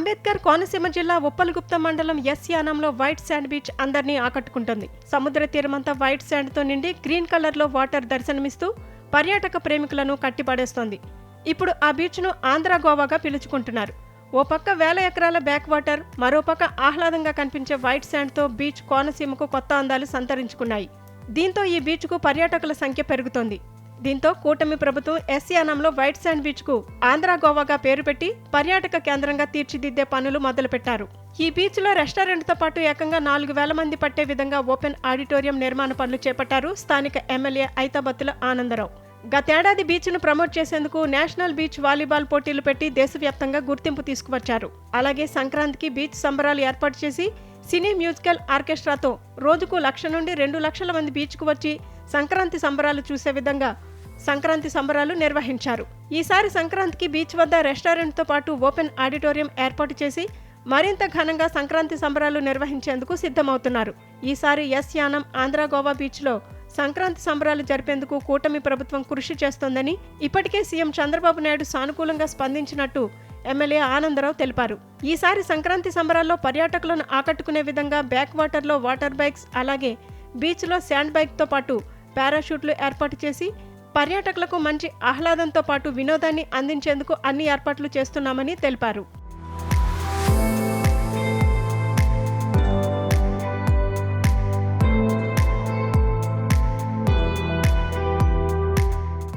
అంబేద్కర్ కోనసీమ జిల్లా ఉప్పలగుప్త మండలం ఎస్ యానంలో వైట్ శాండ్ బీచ్ అందరినీ ఆకట్టుకుంటుంది. సముద్ర తీరమంతా వైట్ శాండ్తో నిండి గ్రీన్ కలర్లో వాటర్ దర్శనమిస్తూ పర్యాటక ప్రేమికులను కట్టిపడేస్తోంది. ఇప్పుడు ఆ బీచ్ను ఆంధ్ర గోవాగా పిలుచుకుంటున్నారు. ఓ పక్క వేల ఎకరాల బ్యాక్ వాటర్ మరో పక్క ఆహ్లాదంగా కనిపించే వైట్ శాండ్తో బీచ్ కోనసీమకు కొత్త అందాలు సంతరించుకున్నాయి. దీంతో ఈ బీచ్కు పర్యాటకుల సంఖ్య పెరుగుతోంది. దీంతో కూటమి ప్రభుత్వం ఎస్యానంలో వైట్ శాండ్ బీచ్కు ఆంధ్ర గోవాగా పేరు పెట్టి పర్యాటక కేంద్రంగా తీర్చిదిద్దే పనులు మొదలుపెట్టారు. ఈ బీచ్లో రెస్టారెంట్తో పాటు ఏకంగా నాలుగు వేల మంది పట్టే విధంగా ఓపెన్ ఆడిటోరియం నిర్మాణ పనులు చేపట్టారు స్థానిక ఎమ్మెల్యే ఐతాబత్తుల ఆనందరావు. గతేడాది బీచ్ను ప్రమోట్ చేసేందుకు నేషనల్ బీచ్ వాలీబాల్ పోటీలు పెట్టి దేశవ్యాప్తంగా గుర్తింపు తీసుకువచ్చారు. అలాగే సంక్రాంతికి బీచ్ సంబరాలు ఏర్పాటు చేసి సినీ మ్యూజికల్ ఆర్కెస్ట్రాతో రోజుకు లక్ష నుండి రెండు లక్షల మంది బీచ్కు వచ్చి సంక్రాంతి సంబరాలు చూసే విధంగా సంక్రాంతి సంబరాలు నిర్వహించారు. ఈసారి సంక్రాంతికి బీచ్ వద్ద రెస్టారెంట్తో పాటు ఓపెన్ ఆడిటోరియం ఏర్పాటు చేసి మరింత ఘనంగా సంక్రాంతి సంబరాలు నిర్వహించేందుకు సిద్ధమవుతున్నారు. ఈసారి ఎస్ యానం ఆంధ్ర గోవా బీచ్లో సంక్రాంతి సంబరాలు జరిపేందుకు కూటమి ప్రభుత్వం కృషి చేస్తోందని ఇప్పటికే సీఎం చంద్రబాబు నాయుడు సానుకూలంగా స్పందించినట్టు ఎమ్మెల్యే ఆనందరావు తెలిపారు. ఈసారి సంక్రాంతి సంబరాల్లో పర్యాటకులను ఆకట్టుకునే విధంగా బ్యాక్ వాటర్లో వాటర్ బైక్స్ అలాగే బీచ్లో శాండ్ బైక్తో పాటు పారాషూట్లు ఏర్పాటు చేసి పర్యాటకులకు మంచి ఆహ్లాదంతో పాటు వినోదాన్ని అందించేందుకు అన్ని ఏర్పాట్లు చేస్తున్నామని తెలిపారు.